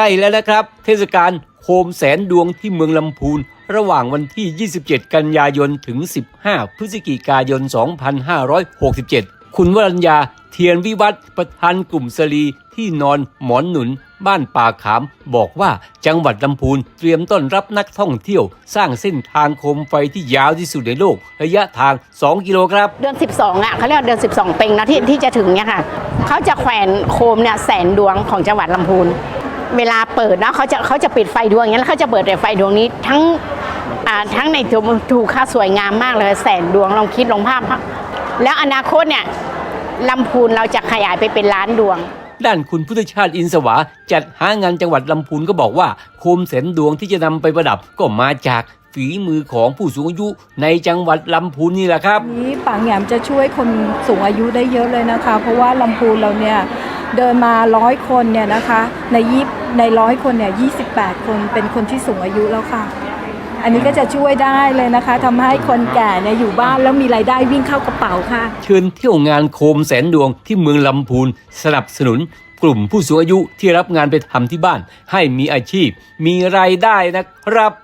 ใกล้แล้วนะครับ เทศกาลโคมแสนดวงที่เมืองลำพูน ระหว่างวันที่ 27 กันยายนถึง 15 พฤศจิกายน 2567 คุณวรัญญาเทียนวิวัฒน์ประธานกลุ่มสลีที่นอนหมอนหนุน บ้านป่าขาม บอกว่าจังหวัดลำพูนเตรียมต้อนรับนักท่องเที่ยว สร้างเส้นทางโคมไฟที่ยาวที่สุดในโลก ระยะทาง 2 กิโลครับ เดือน 12อะเขาเรียกว่าเดือน 12 เปงนะที่ที่จะถึงเนี่ยค่ะ เขาจะแขวนโคมเนี่ยแสนดวงของจังหวัดลำพูน เวลาเปิดนะเขาจะเขาจะปิดไฟดวงอย่างนี้แล้วเขาจะเปิดแต่ไฟดวงนี้ทั้งอ่าทั้งในตัวถูกค่าสวยงามมากเลยแสนดวงลองคิดลองภาพ แล้วอนาคตเนี่ยลำพูนเราจะขยายไปเป็นล้านดวงด้านคุณพุทธชาติอินสวาจัดหางานจังหวัดลำพูนก็บอกว่าโคมแสนดวงที่จะนำไปประดับก็มาจากฝีมือของผู้สูงอายุในจังหวัดลำพูนนี่แหละครับ นี้ปางแหยมจะช่วยคนสูงอายุได้เยอะเลยนะคะ เพราะว่าลำพูนเราเนี่ย เดินมาร้อยคนเนี่ยนะคะในยี่ในร้อยคนเนี่ยยีคนเป็นคนที่สูงอายุแล้วค่ะ อันนี้ก็จะช่วยได้เลยนะคะทำให้คนแก่เนี่ยอยู่บ้านแล้วมีรายได้วิ่งเข้ากระเป๋าค่ะ เชิญเที่ยวงานโคมแสนดวงที่เมืองลำพูนสนับสนุนกลุ่มผู้สูงอายุที่รับงานไปทำที่บ้าน ให้มีอาชีพ มีรายได้นะครับ